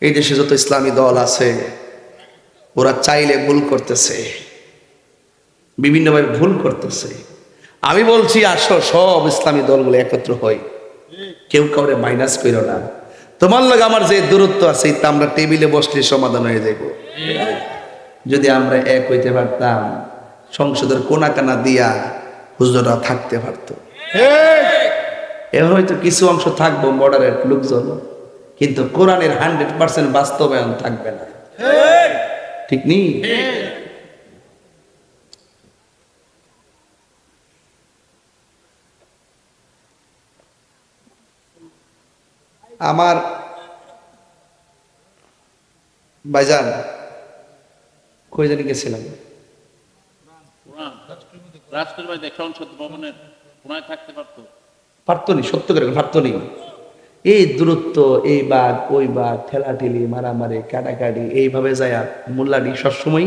এই দেশে যত ইসলামী দল আছে ওরা চাইলে ভুল করতেছে বিভিন্নভাবে ভুল করতেছে। আমি বলছি আসো সব ইসলামী দলগুলো একত্র হই। কেউ কাউরে মাইনাস করো না। তোমার লগে আমার যে দূরত্ব আছে তা আমরা টেবিলে বসলে সমাধান হয়ে যাইব। যদি আমরা এক হইতে পারতাম সংসদের কোনা কানা দিয়া হুজুরা থাকতে পারতো। এ হয়তো কিছু অংশ থাকব মডারেট লোকজন। কিন্তু কোরআনের হান্ড্রেড পার্সেন্ট বাস্তবায়ন থাকবে না। ঠিক। নেই আমার ভাইজান কই জানি গেছিলাম। রাষ্ট্রের বাড়িতে সংসদ ভবনের কোনায় থাকতে পারতো। পারতো নি সত্য করে পারতো নি। এই দূরত্ব এই বাঘ ওই বাঘ ঠেলাঠেলি মারামারি কাটাকাটি এইভাবে যায় মোল্লাডি সবসময়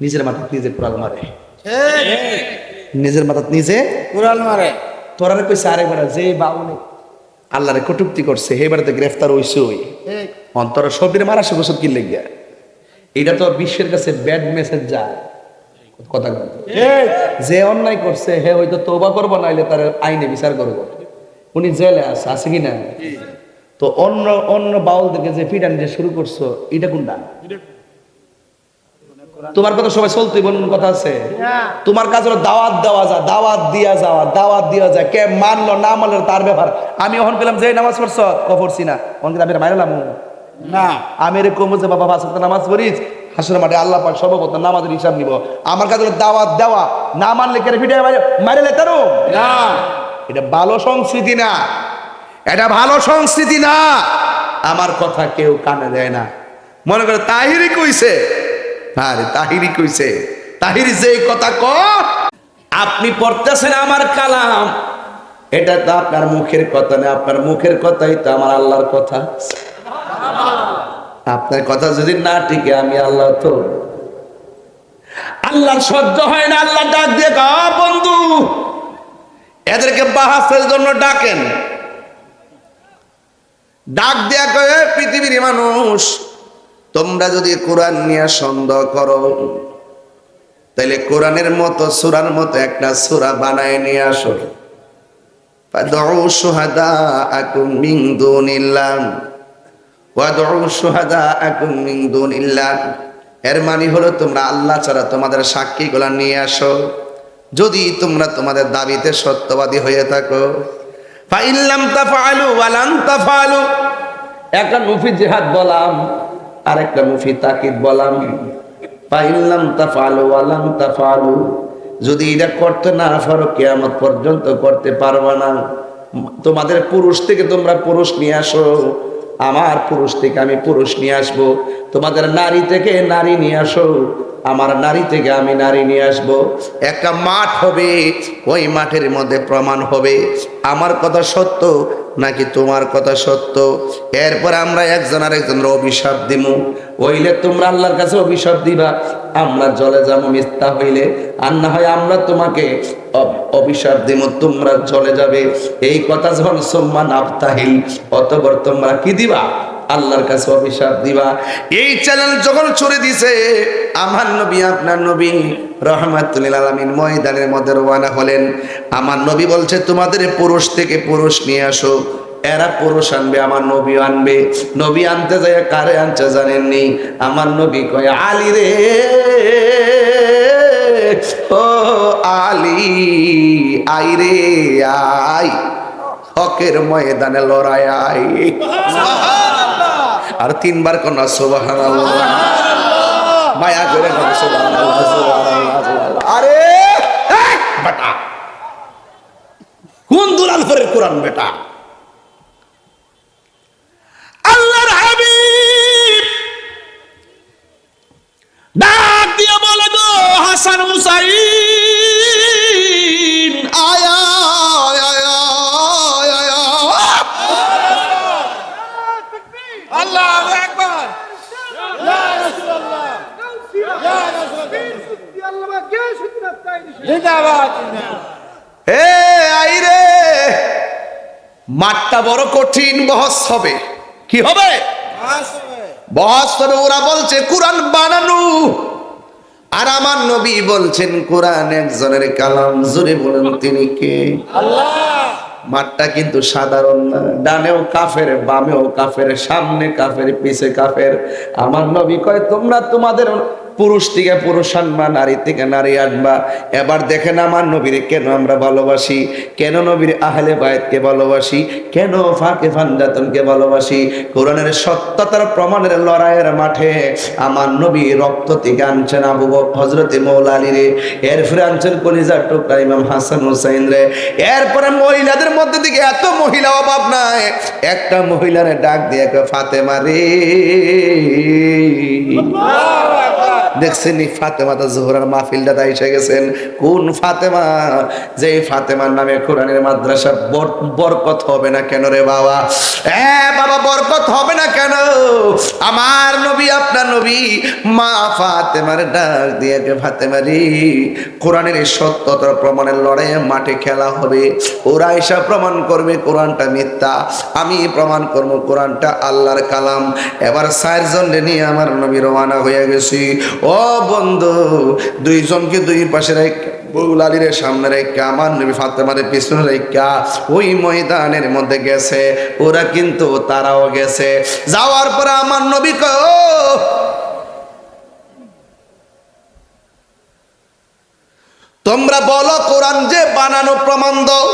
নিজের মাথা নিজে কোরাল মারে। নিজের মাথা নিজে কুড়াল মারে। তোরারে কইছে আরেকবার যে বাউনে আল্লাহরে কটুক্তি করছে এবারে তো গ্রেফতার হইছে ওই। অন্তর সবির মারা সে গোসব কি লেগে এটা তো বিশ্বের কাছে ব্যাড মেসেজ যায় কথা যে অন্যায় করছে হে হয়তো তৌবা করব নাইলে তার আইনে বিচার করব। উনি জেলে আছে আছে কি না তো অন্য অন্য বাউলদেরকে যে ফিডান যে শুরু করছ এটা কোনটা? তোমার কথা সবাই চলতে বলুন কথা আছে? তোমার কাজ হলো দাওয়াত দেওয়া যা দাওয়াত দিয়া যাওয়া দাওয়াত দিয়া যায় কে মানলো না মানলো তার ব্যাপার। আমি ওখান পেলাম যে নামাজ পড়ছ কফরছি না ওখান আমি মারলাম না। আমি এরকম যে বাবা ওয়াক্ত নামাজ পড়িস। হাসুর মাঠে আল্লাহ পাক সর্বপ্রথম নামাজের হিসাব নিব। আমার কাছে দাওয়াত দেওয়া না মানলে কেন ফিটে মারে লেতারো? না। এটা ভালো সংস্কৃতি না। এটা ভালো সংস্কৃতি না। আমার কথা কেউ কানে দেয় না। মনে করে, তাহিরি কইছে? আরে, তাহিরি কইছে। তাহিরি যে কথা ক, আপনি পড়তেছেন আমার কালাম। এটা তো আপনার মুখের কথা না। আপনার মুখের কথাই তো আমার আল্লাহর কথা। আপনার কথা যদি না টিকে, আমি আল্লাহ তো আল্লাহর সহ্য হয় না। আল্লাহ ডাক দিয়ে বন্ধু এদেরকে বাহাসের জন্য ডাকেন। ডাক দেয়া কয়ে পৃথিবীর মানুষ, তোমরা যদি কোরআন নিয়ে সন্দেহ করো তাহলে কোরআনের মতো, সুরার মতো একটা সুরা বানায় নিয়ে আসো। এর মানে হলো তোমরা আল্লাহ ছাড়া তোমাদের সাক্ষীগুলা নিয়ে আসো। যদি তোমরা তোমাদের দাবিতে সত্যবাদী হয়ে থাকো ফাইল্লাম তাফআলু ওয়ালান তাফআলু একটা মুফি জিহাদ বলাম আর একটা মুফি তাকিদ বলাম। ফাইল্লাম তাফআলু ওয়ালান তাফআলু যদি এটা করতে না পারো, কিয়ামত পর্যন্ত করতে পারবা না। তোমাদের পুরুষ থেকে তোমরা পুরুষ নিয়ে আসো। আমার পুরুষ থেকে আমি পুরুষ নিয়ে আসব। তোমাদের নারী থেকে নারী নিয়ে আসো। আমার নারী থেকে আমি নারী নিয়ে আসব। একটা মাঠ হবে, ওই মাঠের মধ্যে প্রমাণ হবে। আমার কথা সত্য নাকি তোমার কথা সত্য? এরপর আমরা একজন আর একজনের অভিশাপ দিমু। হইলে তোমরা আল্লাহর কাছে অভিশাপ দিবা। আমরা জলে যাব মিথ্যা হইলে, আর না হয় আমরা তোমাকে অভিশাপ দিব তোমরা চলে যাবে। এই কথা যখন সম্মান আফতাহিল অতবর তোমরা কি দিবা? আল্লাহর কাছে অভিশাপ দিবা। এই চ্যানেল যখন ছড়ে দিছে, আমার নবী, আপনার নবী রহমাতুল্লিল আলমিন ময়দানের মধ্যে রওনা হলেন। আমার নবী বলছে, তোমাদের পুরুষ থেকে পুরুষ নিয়ে আসো। এরা পুরুষ আনবে, আমার নবী আনবে। নবী আনতে যায় কারে আনতে জানেননি? আমার নবী কয়, আলী রে, ও আলী, আই রে, আই। হকের ময়দানে লড়াই, আই। আর তিনবার কন্যা সোবাহান মায়া করে। আরে বেটা। কোন দুলাল করে কোরআন বেটা? ডাক দিয়ে মাঠটা বড় কঠিন বহস হবে কি হবে? বহস হবে ওরা বলছে কোরআন বানানো। আর আমার নবী বলছেন কোরআন একজনের কালাম। জুড়ে বলেন তিনি কে? মাঠটা কিন্তু সাধারণ না। ডানেও কাফের বামেও কাফের সামনে কাফের পিছে কাফের। আমার নবী কয় তোমরা তোমাদের পুরুষ থেকে পুরুষ আনবা, নারী থেকে নারী আনবা। এবার দেখেন আমার নবীর কেন আমরা ভালোবাসি? কেন নবীর আহলে বায়তকে ভালোবাসি? কেন ফাঁকে ফানজাতনকে ভালোবাসি? কোরআনের সত্যতার প্রমাণের লড়াইয়ের মাঠে আমার নবী রক্ত থেকে আনছেন আবু হজরতে মৌলা আলী রে। এরপরে আনছেন কলিজার টুকরা ইমাম হাসান হুসাইন রে। এরপরে মহিলাদের মধ্যে থেকে এত মহিলা অভাব নাই। একটা মহিলার ডাক দিয়ে ফাতেমা রে। দেখছেন ফাতেমা, তা জোহরার মাহফিলটা এসে গেছেন। কোন ফাতেমা? যে ফাতেমার নামে কোরআনের মাদ্রাসা বর- বরকত হবে না কেন রে বাবা? এ বাবা, বরকত হবে না কেন? আমার নবী, আপনার নবী, মা ফাতেমার ডাক দিয়ে কে ফাতেমা রে, কোরআনের সত্যতার প্রমাণের লড়াইয়ে মাঠে খেলা হবে। ওরা এসব প্রমাণ করবে কোরআনটা মিথ্যা। আমি প্রমাণ করব কোরআনটা আল্লাহর কালাম। এবার চারজন নিয়ে আমার নবী রওয়ানা হয়ে গেছি। ও বন্ধু, দুইজনকে দুই পাশে রেখে সামনে রেখা, আমার নবী ফাতেমারের পিছনে রেখা ওই ময়দানের মধ্যে গেছে। ওরা কিন্তু তারাও গেছে। যাওয়ার পরে আমার নবী কয় তোমরা বলো কোরআন যে বানানো প্রমাণ দাও?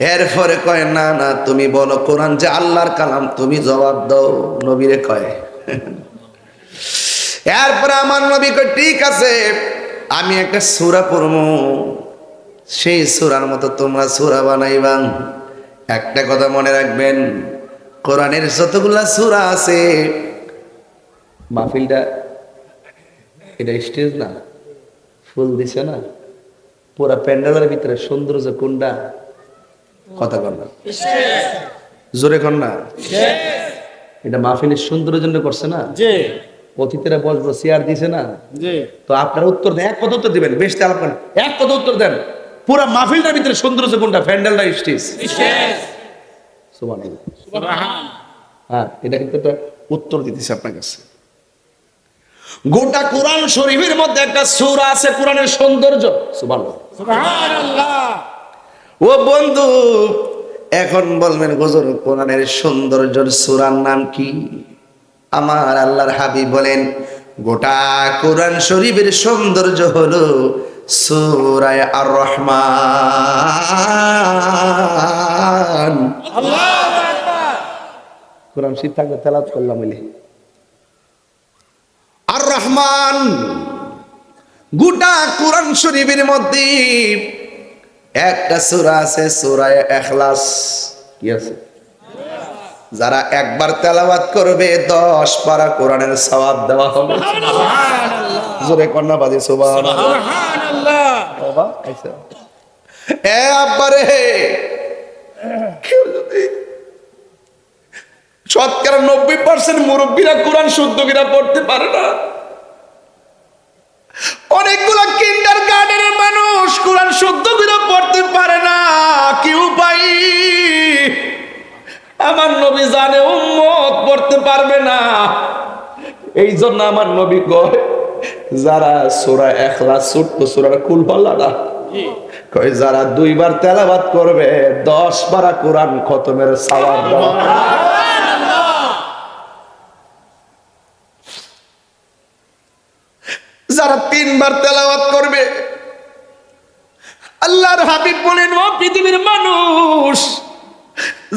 এরপরে কয়, না না, তুমি বলো কোরআন যে আল্লাহর কালাম, তুমি জবাব দাও। নবীরে কয় এরপরে আমার নবী কয় ঠিক আছে আমি একটা সূরা পড়ব। সেই সূরার মতো তোমরা সূরা বানাইবা। একটা কথা মনে রাখবেন কোরআনের যতগুলা সূরা আছে মাহফিলটা এটা স্টেজ না ফুল দিছে না। পুরা প্যান্ডেলের ভিতরে সৌন্দর্য কোনটা? কথা কন না। জোরে কন না। এটা মাহফিলের সৌন্দর্যের জন্য করছে না? জি অতিথিরা বসবো চেয়ার দিছে না। তো আপনারা উত্তর দেন এক কথা উত্তর দিবেন বেশ তেল করেন এক কথা উত্তর দেন পুরা মাহফিলটার ভিতরে সৌন্দর্য কোনটা? প্যান্ডেলটা স্টেজ। হ্যাঁ এটা কিন্তু একটা উত্তর দিতেছে আপনার কাছে। গোটা কোরআন শরীফের মধ্যে একটা সূরা আছে কোরআনের সৌন্দর্য। ও বন্ধু এখন বলবেন গজর কোরআনের সৌন্দর্যের সুরার নাম কি? আমার আল্লাহর হাবিব বলেন, গোটা কোরআন শরীফের সৌন্দর্য হলো সুরায় আর রহমান কোরআন শীত থাকবে তেলাত করলাম আর রহমান গোটা কোরআন শরীফের মধ্যে একটা সূরা আছে, সুরায় ইখলাস কি আছে? যারা একবার তেলাওয়াত করবে দশ পারা কোরআনের সওয়াব দেওয়া হবে। জোরে কন্যা বাজে সুবহানাল্লাহ। এ আব্বারে শতকরা নব্বই পার্সেন্ট মুরব্বীরা কোরআন শুদ্ধ কিনা পড়তে পারে না এই জন্য আমার নবী কয় যারা সোরা এখলা ছোট্ট সোরার কুল পাল্লাটা কয় যারা দুইবার তেলাবাদ করবে দশ বারা কোরআন খতমের হবে। যারা তিনবার তেলাওয়াত করবে আল্লাহর হাবিব বলেন ও পৃথিবীর মানুষ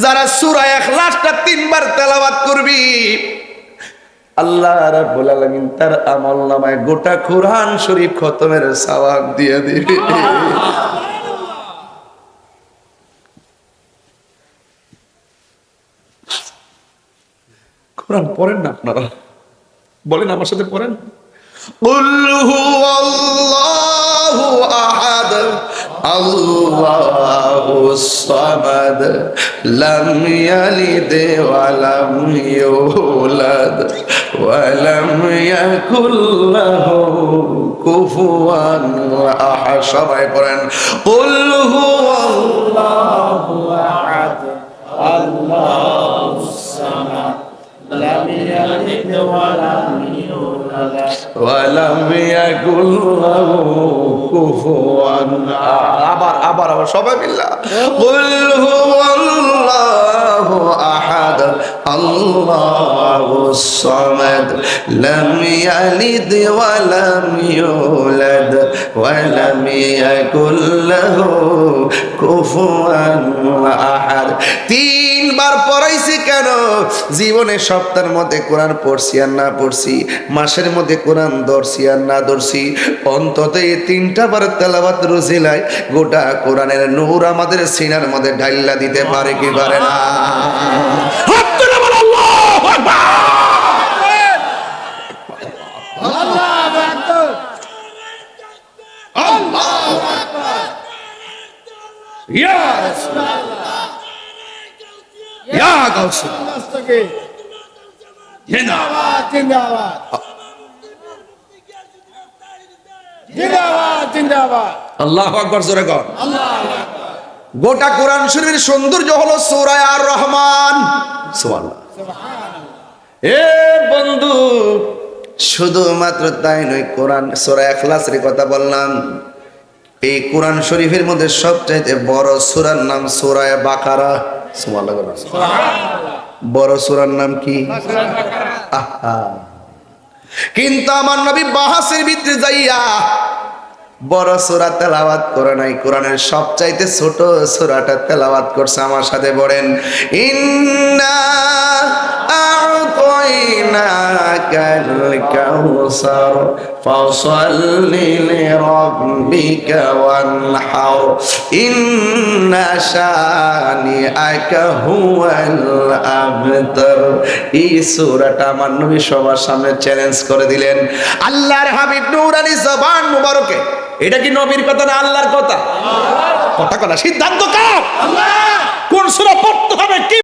যারা সূরা ইখলাসটা তিনবার তেলাওয়াত করবি আল্লাহ রাব্বুল আলামিন তার আমল নামায় গোটা কোরআন শরীফ খতমের সওয়াব দিয়ে দিবে। কোরআন পড়েন না আপনারা? বলেন আমার সাথে পড়েন। কুল আল্লাহু আহাদ। الله الصمد لم يلد ولم يولد ولم يكن له كفوا أحد সবাই পড়েন قل هو الله আহাদ আল্লাহু সামাদ লাম ولم يكن له كفوا আবার আবার আবার সবাই মিল্লা। আহাদ ইয়ালিদ ওয়া ইউলাদ ওয়া ইয়াকুল লাহু কুফুয়ান আহাদ। তিনবার পড়াইছি কেন? জীবনে সপ্তাহের মধ্যে কোরআন পড়ছি আর না পড়ছি, মাসের মধ্যে কোরআন দর্শি আর না দর্শি অন্তত এই তিনটা বার তেলাবাত রোজিলায় গোটা কোরআনের নূর আমাদের সিনার মধ্যে ঢাইল্লা দিতে পারে কি পারে না? আল্লাহু আকবার! আল্লাহ জোরে কর। গোটা কোরআন শরীফের সৌন্দর্য হলো সূরা আর রহমান এ বন্ধু শুধুমাত্র তাই নয় কোরআন সূরা ইখলাসের কথা বললাম। এই কোরআন শরীফের মধ্যে সবচাইতে বড় সুরার নাম সূরা বাকারা। বড় সুরার নাম কি? আহা। কিন্তু আমার নবী বাহাসের ভিতরে যাইয়া বড় সোরা তেলাওয়াত করে নাই, কোরআনের সবচাইতে ছোট সোরাটা তেলাওয়াত করছে, আমার সাথে বলেন ইন্না আ'তাইনাকাল কাউসার, ফাসাল্লি লিরাব্বিকা ওয়ানহার ইন্না শানিআকা হুয়াল আবতার। এই সূরাটা আমার নবী সবার সামনে চ্যালেঞ্জ করে দিলেন। আল্লাহর হাবিব নূরানি জবান মুবারকে। এটা কি নবীর কথা না আল্লাহর কথা? কথা কথা সিদ্ধান্ত কার? কোন সূরা পড়তে হবে, কি